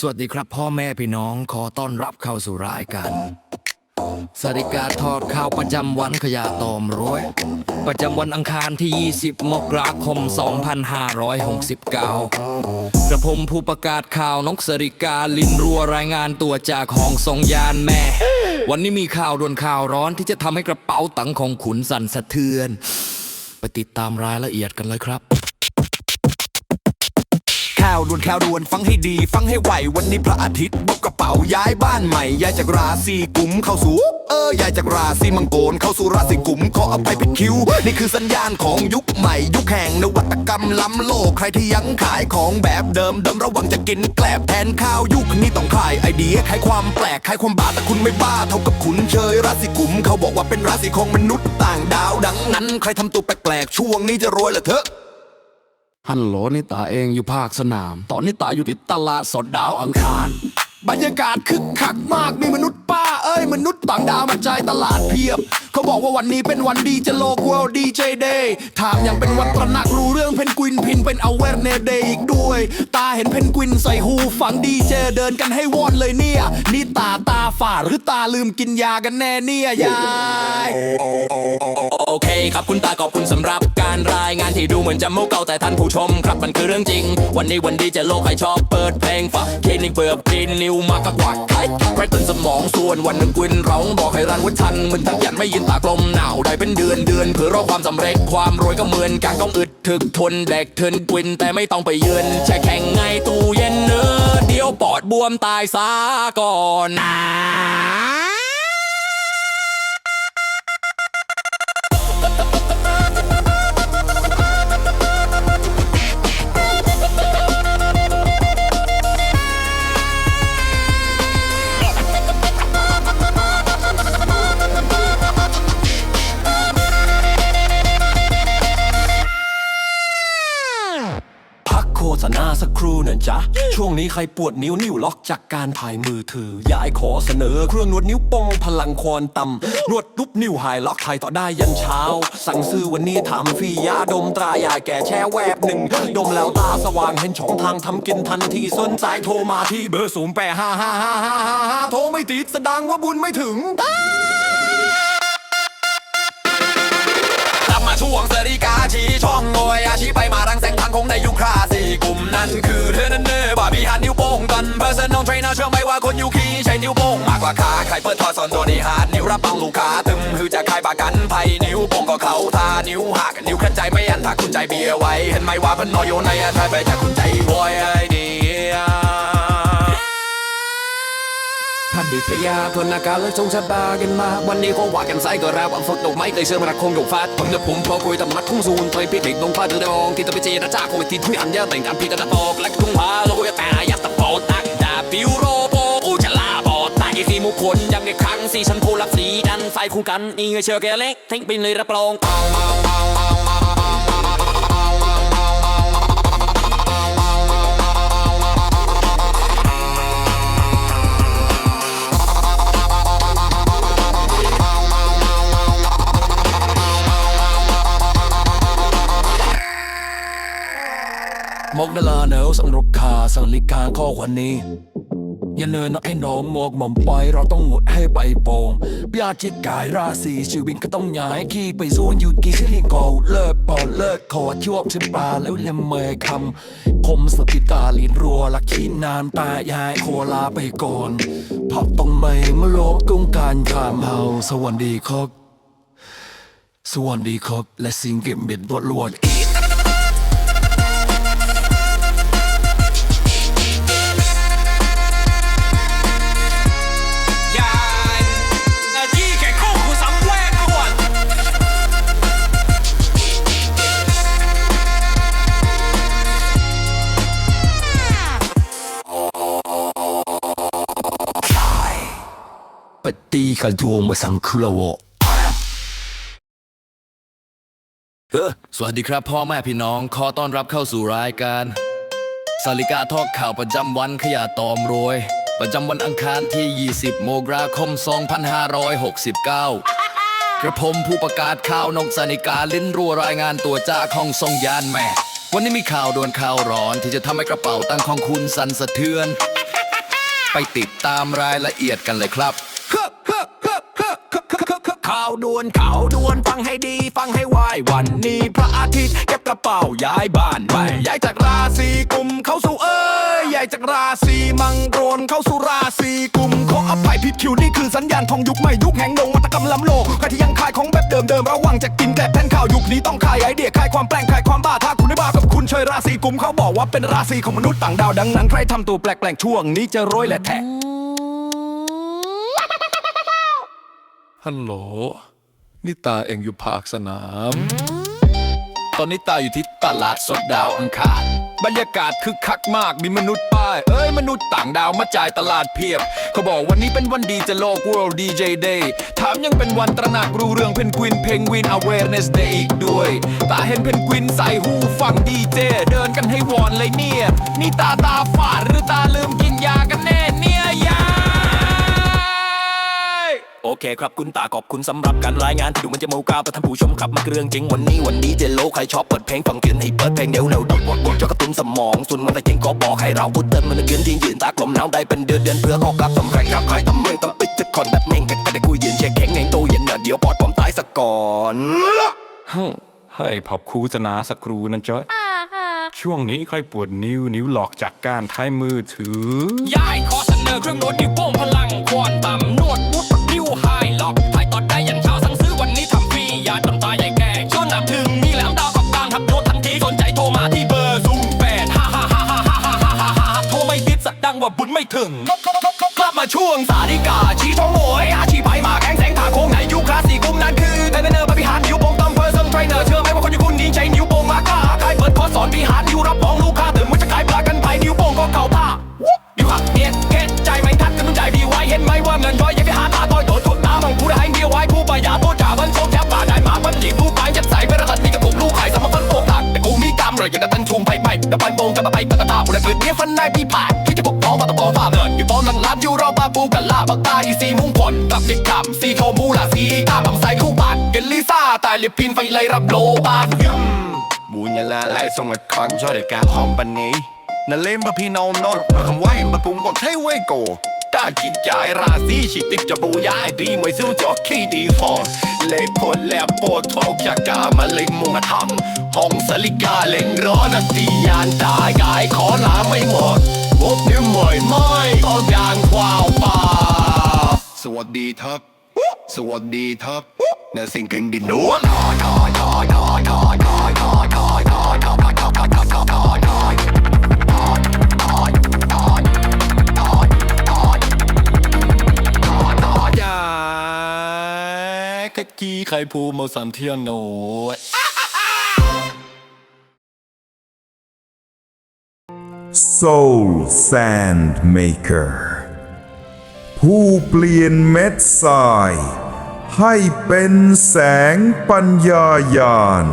สวัสดีครับพ่อแม่พี่น้องขอต้อนรับเข้าสู่รายการสริกาทอดข่าวประจำวันขยะตอมร้อยประจำวันอังคารที่ 20 มกราคม 2569 กระผมผู้ประกาศข่าวนกสริกาลินรัวรายงานตัวจากห้องทรงยานแม่ วันนี้มีข่าวด่วนข่าวร้อนที่จะทำให้กระเป๋าตังของขุนสั่นสะเทือน ไปติดตามรายละเอียดกันเลยครับ ข่าวด่วนข่าวด่วนฟังให้ดี ฟังให้ไหววันนี้พระอาทิตย์บุกกระเป๋าย้ายบ้านใหม่ย้ายจากราศีกุมเข้าสู่เออย้ายจากราศีมังกรเข้าสู่ราศีกุมขออภัยผิดคิว นี่คือสัญญาณของยุคใหม่ ยุคแห่งนวัตกรรมล้ำโลกใครที่ยังขายของแบบเดิมเดิมระวังจะกินแกลบแทนข้าวยุคนี้ต้องขายไอเดียขายความแปลกขายความบ้าแต่คุณไม่บ้าเท่ากับคุณเชยราศีกุมเขาบอกว่าเป็นราศีของมนุษย์ต่างดาวดังนั้น ใครทำตัวแปลกๆช่วงนี้จะรวยเหรอเถอะ ฮัลโหลนี่ตาเองอยู่ภาคสนาม ตอนนี้ตาอยู่ที่ตลาดสดดาวอังคาร บรรยากาศคึกคักมากมีมนุษย์ป้าเอ้ย มนุษย์ต่างดาวมาจ่ายตลาดเพียบ เขาบอกว่าวันนี้เป็นวันดีจะโลก World DJ Day ถามยังเป็นวันตระหนักรู้เรื่องเพนกวินพินเป็น awareness day อีกด้วย ตาเห็นเพนกวินใส่หูฝังดีเจเดินกันให้วอนเลยเนี่ย นี่ตาตาฝาดหรือตาลืมกินยากันแน่เนี่ยยาย โอเคครับคุณตาขอบคุณสำหรับ ดูเหมือนจะมุกเก่าแต่ท่านผู้ชมครับมันคือเรื่องจริง วันนี้วันดีจะโลกใครชอบเปิดเพลงฝากคลินิกเปิดปีนิวมากกว่าใครใครตื่นสมองส่วนวันหนึ่งกวินร้องบอกให้รันวัทันมือนทักยันไม่ยินตากลมหนาวได้เป็นเดือนเดือนเพื่อรอความสำเร็จความรวยก็เหมือนการต้องอึดถึกทนแดกเทินกวินแต่ไม่ต้องไปเยือนแช่แข็งไงตู้เย็นเนื้อเดียวปอดบวมตายซะก่อนนะ ษณาสักครู่นะจ๊ะ ช่วงนี้ใครปวดนิ้วนิ้วล็อกจากการถ่ายมือถือยายขอเสนอเครื่องนวดนิ้วโป้งพลังควอนต่ำนวดรูปนิ้วหายล็อกถ่ายต่อได้ยันเช้า สั่งซื้อวันนี้ทำฟรียาดมตรายายแก่แช่แวบหนึ่ง ดมแล้วตาสว่างเห็นช่องทางทำกินทันทีสนใจโทรมาที่เบอร์ศูนย์แปดห้าห้าห้าห้าห้าโทรไม่ติดแสดงว่าบุญไม่ถึง ชี้ช่องโอยอาชีไปมารังแสงทางคงในยุคราสี่กลุ่มนั้นคือเธอนั้นเน่บาร์บี้หันนิ้วโป้งกันเพอร์เซนต์น้องเทรนเชื่อไหมว่าคนยูคีใช้นิ้วโป้งมากกว่าขาใครเปิดทอดสอนตัวนี้หาดนิ้วรับบังลูกค้าตึมคือจะขายบากันไพ่นิ้วโป้งก็เขาทานิ้วหักนิ้วขันใจไม่อันถ้าคุณใจเบียร์ไว้ เห็นไหมว่าเพันนอยอยู่ในอันไทยไปจากคุณใจวอย ท่านดิพยาทนอาการและทรงชะตากันมา วันนี้คงว่ากันไซก็รับอังฟดดอกไม้เคยเชื่อมรักคงดกฟาดผมจะผมพอคุยตำมัดคงซูนเคยพิถิตงฟ้าเดือดองที่ตะไปเจรจาโควิดที่ทุยอันยาแต่งการพิจารณาตอกและทุ่งพาโลกตายัดตะโปตักดาบิวโรโปอูจะลาบอดตายสีมุขคนยังในครั้งสี่ฉันผู้รับสีดันไฟคู่กันนี่เชื่อแกเล็กทิ้งไปเลยรับรองม กดาลาเนลสังรบคาสังลิกาข้อวันนี้ อย่าเนินนักให้น้องมวกหม่อมไป เราต้องงดให้ไปโปงปยาจิตกายราศีชีวิตก็ต้องย้ายขี้ไปส่วนหยุดกี่ที่โกเลิกปอดเลิกคอช่วกชิปลาแล้วเล่มเมยคำคมสติตาลินรัวลักขีนานตายายโคลาไปก่อนพับต้องไม่มาโลกกุ้งการขามเฮาสวัสดีครับ สวัสดีครับและสิ่งเก็บเบ็ดลวดลวด ปฏิขันทวงมาสังคุละวะเออสวัสดีครับพ่อแม่พี่น้อง ขอต้อนรับเข้าสู่รายการสาริกาทอกข่าวประจำวันขยะตอมรวยประจำวันอังคารที่ 20มกราคม 2569 กระผมผู้ประกาศข่าวนกสานิกาลิ้นรัวรายงานตัวจากห้องทรงยานแม่ วันนี้มีข่าวด่วนข่าวร้อนที่จะทำให้กระเป๋าตังค์ของคุณสั่นสะเทือน ไปติดตามรายละเอียดกันเลยครับาวดวนข่าวดวนฟังให้ดีฟังให้ไววันนี้พระอาทิตย์เก็บกระเป๋าย้ายบ้านไปย้ายจากราศีกุมเข้าสู่เอ้ยย้ายจากราศีมังกรเข้าสู่ราศีกุมขออภัยผิดคิวนี่คือสัญญาณของยุคใหม่ยุคแห่งนวัตกรรมล้ำโลกใครที่ยังขายของแบบเดิมๆระวังจะกินแต่แทนข่าวยุคนี้ต้องขายไอเดียขายความแปลงขายความบ้าถ้าคุณไม่บ้ากับคุณเชยราศีกุมเขาบอกว่าเป็นราศีของมนุษย์ต่างดาวดังนั้นใครทำตัวแปลกๆช่วงนี้จะรวยและแท้ ฮัลโหล นี่ตาเองอยู่ภาคสนาม ตอนนี้ตาอยู่ที่ตลาดสดดาวอังคาร บรรยากาศคึกคักมาก มีมนุษย์ป้าย เอ้ย มนุษย์ต่างดาวมาจ่ายตลาดเพียบ เขาบอกวันนี้เป็นวันดีจะโลก World DJ Day ถามยังเป็นวันตระหนักรู้เรื่องเพนกวิน เพนกวิน Awareness Day อีกด้วย ตาเห็นเพนกวินใส่หูฟังดีเจ เดินกันให้วอนเลยเนี่ย นี่ตาตาฝาดหรือตา เคครับคุณตาขอบคุณสำหรับการรายงานที่ดูมันจะมูกาวแต่ท่านผู้ชมครับมันคือเรื่องจริงวันนี้วันนี้เจโลใครชอบเปิดเพลงฟังเกินให้เปิดเพลงเดี๋ยวเร็วดดวดวดจอกระตุ้นสมองส่วนมันแต่เก่งก็บอกให้เราพูดเติมมันเกินที่ยืนตากลมหนาวได้เป็นเดือนเดือนเพื่อออกกับสำเร็จครับใครทำเมืองต้องปิดจุดคอนแบบเม่งกันแต่กูยืนเช็คแข็งแรงโตเย็นเนอะเดี๋ยวปอดผมตายซะก่อนให้พอบครูจะนาสักครูนะจ๊อยช่วงนี้ค่อยปวดนิ้วนิ้วหลอกจากการท้ายมือถือยายขอเสนอเครื่องนวดนิ้วโป้งพลังควอนต่ำนวดวุด นิ้วไฮล็อกถ่ายต่อได้ยันเช้าสั่งซื้อวันนี้ทำฟรีอย่าจนตายใหญ่แก่ชวนนับถึงมีแล้วดาวกับการทับโนดทันทีสนใจโทรมาที่เบอร์ศูนย์แปดห้าห้าห้าห้าห้าห้าห้าห้าห้าโทรไม่ติดสักดังว่าบุญไม่ถึง กลับมาช่วงสาริกาชี้ท้องโวยอาชีพไปมาแข้งแสงทาโค้งไหนยุคคลาสสิกกลุ่มนั้นคือเทรนเนอร์บริหารนิ้วโป้งต้องเพอร์ซันเทรนเนอร์เชื่อไหมว่าคนอย่างคุณนี้ใช้นิ้วโป้งมากล้าขายเปิดคอร์สสอนบริหารนิ้วรับรองายาพูดจาบันโชคแทบป่าได้หมาบันหนีผู้ตายยัดใส่ไปรัดมีกระปุกลูกไข่สมพันโคกตักแต่กูมีกรรมเลยอย่างกับตันชุมไปไปแตะปันโบงจะมาไปปะะตาบุรีเรียฟันนายพี่ผ่านที่จะปกป้องมาตะปอฟ้าเลิศอยู่ป้อมหลังลับอยู่รอป้าปูกันล่าบักตาอีซีมุ่งผลกับติดกรรมซีโทมูลาซีตาบังไซคู่บาดเกลลิซ่าตายลิปินไฟเลยรับโลบานบุญยาลาไล่ส่งกับคอนช่วยการหอมปันนี้นั่นเล่นปะพี่น้องนนคำว่าเห็นปะปุงกดให้เว้ยโก แล้วปวดท้องจากกามาเล็งมุงทำห้องสลิกาเล็งร้อนตียานตายกายขอลาไม่หมดวบนิ้วหมอยไม้ก็ยางควาวป่าสวัสดีครับ สวัสดีครับนสิ่งกึ่งดินนูจ้า แค่กี้ใครภูมิมาสันเทียนโน Soul Sand Maker ผู้เปลี่ยนเม็ดทราย ให้เป็นแสงปัญญายาณ